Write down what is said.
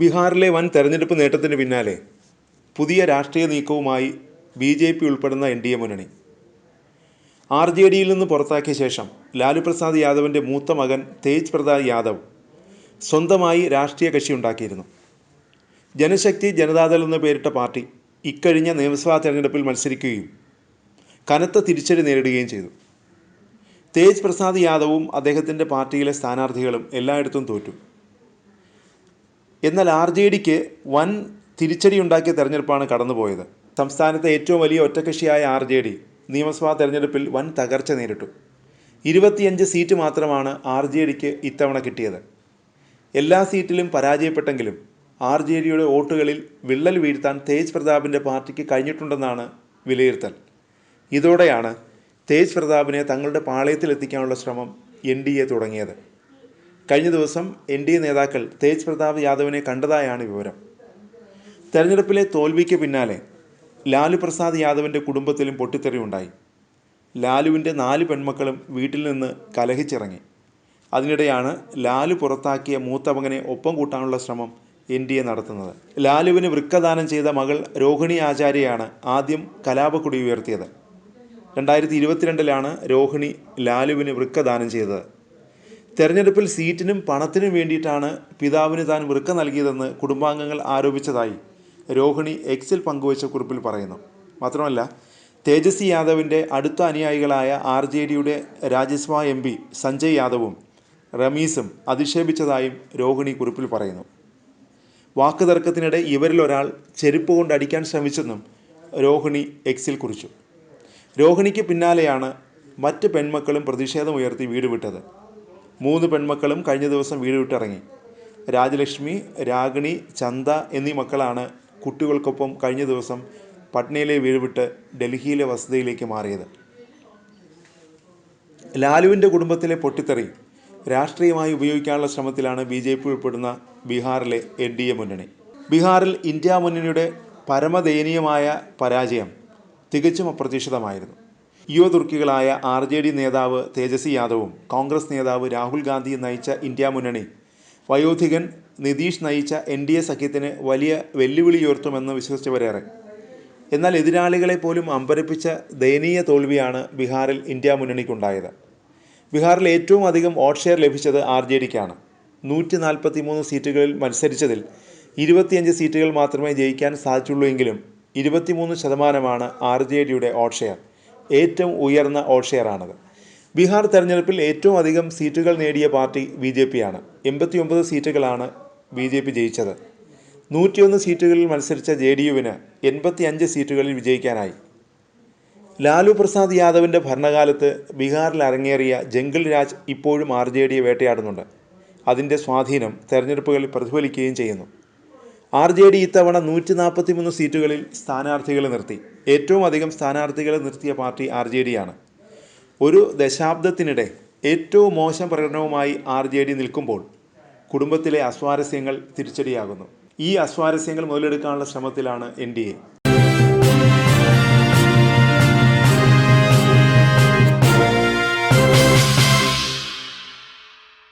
ബീഹാറിലെ വൻ തെരഞ്ഞെടുപ്പ് നേട്ടത്തിന് പിന്നാലെ പുതിയ രാഷ്ട്രീയ നീക്കവുമായി ബി ജെ പി ഉൾപ്പെടുന്ന എൻ ഡി എ മുന്നണി. ആർ ജെ ഡിയിൽ നിന്ന് പുറത്താക്കിയ ശേഷം ലാലു പ്രസാദ് യാദവിന്റെ മൂത്ത മകൻ തേജ് പ്രതാപ് യാദവ് സ്വന്തമായി രാഷ്ട്രീയ കക്ഷി ഉണ്ടാക്കിയിരുന്നു. ജനശക്തി ജനതാദൾ എന്ന് പേരിട്ട പാർട്ടി ഇക്കഴിഞ്ഞ നിയമസഭാ തെരഞ്ഞെടുപ്പിൽ മത്സരിക്കുകയും കനത്ത തിരിച്ചടി നേരിടുകയും ചെയ്തു. തേജ് പ്രസാദ് യാദവും അദ്ദേഹത്തിന്റെ പാർട്ടിയിലെ സ്ഥാനാർത്ഥികളും എല്ലായിടത്തും തോറ്റു. എന്നാൽ ആർ ജെ ഡിക്ക് വൻ തിരിച്ചടിയുണ്ടാക്കിയ തെരഞ്ഞെടുപ്പാണ് കടന്നുപോയത്. സംസ്ഥാനത്തെ ഏറ്റവും വലിയ ഒറ്റക്കക്ഷിയായ ആർ ജെ ഡി നിയമസഭാ തെരഞ്ഞെടുപ്പിൽ വൻ തകർച്ച നേരിട്ടു. ഇരുപത്തിയഞ്ച് സീറ്റ് മാത്രമാണ് ആർ ജെ ഡിക്ക് ഇത്തവണ കിട്ടിയത്. എല്ലാ സീറ്റിലും പരാജയപ്പെട്ടെങ്കിലും ആർ ജെ ഡിയുടെ വോട്ടുകളിൽ വിള്ളൽ വീഴ്ത്താൻ തേജ് പ്രതാപിന്റെ പാർട്ടിക്ക് കഴിഞ്ഞിട്ടുണ്ടെന്നാണ് വിലയിരുത്തൽ. ഇതോടെയാണ് തേജ് പ്രതാപിനെ തങ്ങളുടെ പാളയത്തിലെത്തിക്കാനുള്ള ശ്രമം എൻ ഡി എ തുടങ്ങിയത്. കഴിഞ്ഞ ദിവസം എൻ ഡി എ നേതാക്കൾ തേജ് പ്രതാപ് യാദവിനെ കണ്ടതായാണ് വിവരം. തെരഞ്ഞെടുപ്പിലെ തോൽവിക്ക് പിന്നാലെ ലാലു പ്രസാദ് യാദവിന്റെ കുടുംബത്തിലും പൊട്ടിത്തെറിയുണ്ടായി ലാലുവിന്റെ നാല് പെൺമക്കളും വീട്ടിൽ നിന്ന് കലഹിച്ചിറങ്ങി. അതിനിടെയാണ് ലാലു പുറത്താക്കിയ മൂത്തമകനെ ഒപ്പം കൂട്ടാനുള്ള ശ്രമം എൻ ഡി എ നടത്തുന്നത്. ലാലുവിന് വൃക്കദാനം ചെയ്ത മകൾ രോഹിണി ആചാര്യയാണ് ആദ്യം കലാപക്കുടി ഉയർത്തിയത്. രണ്ടായിരത്തി ഇരുപത്തിരണ്ടിലാണ് രോഹിണി ലാലുവിന് വൃക്കദാനം ചെയ്തത്. തെരഞ്ഞെടുപ്പിൽ സീറ്റിനും പണത്തിനും വേണ്ടിയിട്ടാണ് പിതാവിന് താൻ വൃക്ക നൽകിയതെന്ന് കുടുംബാംഗങ്ങൾ ആരോപിച്ചതായി രോഹിണി എക്സിൽ പങ്കുവച്ച കുറിപ്പിൽ പറയുന്നു. മാത്രമല്ല തേജസ്വി യാദവിന്റെ അടുത്ത അനുയായികളായ ആർ ജെ ഡിയുടെ രാജ്യസഭാ എം പി സഞ്ജയ് യാദവും റമീസും അധിക്ഷേപിച്ചതായും രോഹിണി കുറിപ്പിൽ പറയുന്നു. വാക്കുതർക്കത്തിനിടെ ഇവരിൽ ഒരാൾ ചെരുപ്പ് കൊണ്ട് അടിക്കാൻ ശ്രമിച്ചെന്നും രോഹിണി എക്സിൽ കുറിച്ചു. രോഹിണിക്ക് പിന്നാലെയാണ് മറ്റ് പെൺമക്കളും പ്രതിഷേധമുയർത്തി വീട് വിട്ടത്. മൂന്ന് പെൺമക്കളും കഴിഞ്ഞ ദിവസം വീട് വിട്ടിറങ്ങി. രാജലക്ഷ്മി രാഗിണി ചന്ത എന്നീ മക്കളാണ് കുട്ടികൾക്കൊപ്പം കഴിഞ്ഞ ദിവസം പട്നയിലെ വീട് വിട്ട് ഡൽഹിയിലെ വസതിയിലേക്ക് മാറിയത്. ലാലുവിന്റെ കുടുംബത്തിലെ പൊട്ടിത്തെറി രാഷ്ട്രീയമായി ഉപയോഗിക്കാനുള്ള ശ്രമത്തിലാണ് ബി ജെ പി ഉൾപ്പെടുന്ന ബീഹാറിലെ എൻ ഡി എ മുന്നണി. ബീഹാറിൽ ഇന്ത്യ മുന്നണിയുടെ പരമദയനീയമായ പരാജയം തികച്ചും അപ്രതീക്ഷിതമായിരുന്നു. യുവതുർക്കികളായ ആർ ജെ ഡി നേതാവ് തേജസ്വി യാദവും കോൺഗ്രസ് നേതാവ് രാഹുൽ ഗാന്ധി നയിച്ച ഇന്ത്യ മുന്നണി. വയോധികൻ നിതീഷ് നയിച്ച എൻ ഡി എ സഖ്യത്തിന് വലിയ വെല്ലുവിളി ഉയർത്തുമെന്ന് വിശ്വസിച്ചവരേറെ. എന്നാൽ എതിരാളികളെ പോലും അമ്പരപ്പിച്ച ദയനീയ തോൽവിയാണ് ബീഹാറിൽ ഇന്ത്യ മുന്നണിക്കുണ്ടായത്. ബീഹാറിൽ ഏറ്റവും അധികം വോട്ട് ഷെയർ ലഭിച്ചത് ആർ ജെ ഡിക്കാണ് നൂറ്റി നാൽപ്പത്തി മൂന്ന് സീറ്റുകളിൽ മത്സരിച്ചതിൽ ഇരുപത്തിയഞ്ച് സീറ്റുകൾ മാത്രമേ ജയിക്കാൻ സാധിച്ചുള്ളൂ എങ്കിലും ഇരുപത്തിമൂന്ന് ശതമാനമാണ് ആർ ജെ ഡിയുടെ വോട്ട് ഷെയർ. ഏറ്റവും ഉയർന്ന ഓഷെയറാണത് ഷെയറാണത്. ബീഹാർ തെരഞ്ഞെടുപ്പിൽ ഏറ്റവും അധികം സീറ്റുകൾ നേടിയ പാർട്ടി ബി ജെ പി ആണ് എൺപത്തിയൊമ്പത് സീറ്റുകളാണ് ബി ജെ പി ജയിച്ചത്. നൂറ്റിയൊന്ന് സീറ്റുകളിൽ മത്സരിച്ച ജെ ഡി യുവിന് എൺപത്തി അഞ്ച് സീറ്റുകളിൽ വിജയിക്കാനായി. ലാലു പ്രസാദ് യാദവിന്റെ ഭരണകാലത്ത് ബീഹാറിൽ അരങ്ങേറിയ ജംഗിൾ രാജ് ഇപ്പോഴും ആർ ജെ ഡിയെ വേട്ടയാടുന്നുണ്ട്. അതിന്റെ സ്വാധീനം തെരഞ്ഞെടുപ്പുകളിൽ പ്രതിഫലിക്കുകയും ചെയ്യുന്നു. ആർ ജെ ഡി ഇത്തവണ നൂറ്റി നാൽപ്പത്തി മൂന്ന് സീറ്റുകളിൽ സ്ഥാനാർത്ഥികളെ നിർത്തി. ഏറ്റവും അധികം സ്ഥാനാർത്ഥികളെ നിർത്തിയ പാർട്ടി ആർ ജെ ഡി ആണ്. ഒരു ദശാബ്ദത്തിനിടെ ഏറ്റവും മോശം പ്രകടനവുമായി ആർ ജെ ഡി നിൽക്കുമ്പോൾ കുടുംബത്തിലെ അസ്വാരസ്യങ്ങൾ തിരിച്ചടിയാകുന്നു. ഈ അസ്വാരസ്യങ്ങൾ മുതലെടുക്കാനുള്ള ശ്രമത്തിലാണ് എൻ ഡി എ.